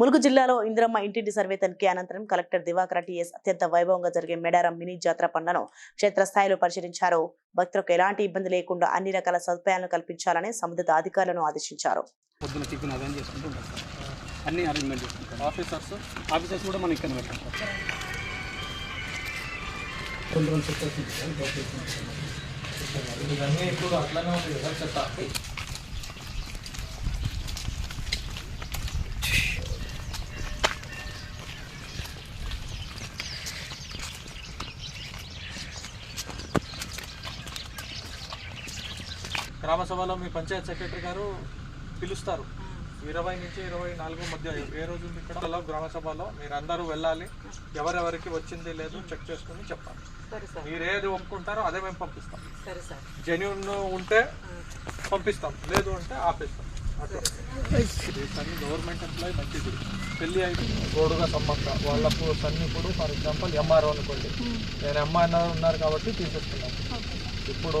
ములుగు జిల్లాలో ఇందిరమ్మ ఇంటింటి సర్వే తనిఖీ అనంతరం కలెక్టర్ దివాకర్ టీఎస్ అత్యంత వైభవంగా జరిగే మెడారం మినీ జాతర పనులను క్షేత్రస్థాయిలో పరిశీలించారు భక్తులకు ఎలాంటి ఇబ్బంది లేకుండా అన్ని రకాల సదుపాయాలను కల్పించాలని సంబంధిత అధికారులను ఆదేశించారు ఇవన్నీ అట్లానే కదా గ్రామ సభలో మీ పంచాయత్ సెక్రటరీ గారు పిలుస్తారు ఇరవై నుంచి ఇరవై నాలుగు మధ్య ఏ రోజు ఇక్కడ గ్రామ సభలో మీరందరూ వెళ్ళాలి ఎవరెవరికి వచ్చింది లేదు చెక్ చేసుకుని చెప్పాలి మీరు ఏది ఒప్పుకుంటారో అదే మేము పంపిస్తాం జెన్యున్ ఉంటే పంపిస్తాం లేదు అంటే ఆపేస్తాం అట్లా గవర్నమెంట్ ఎంప్లాయీ మంచిది పెళ్లి అయితే గోడుగా సమ్మక్క వాళ్ళకు సన్ని ఇప్పుడు ఫర్ ఎగ్జాంపుల్ ఎంఆర్ఓ అనుకోండి నేను ఎంఆర్ఓ ఉన్నారు కాబట్టి తీసేస్తున్నాను ఇప్పుడు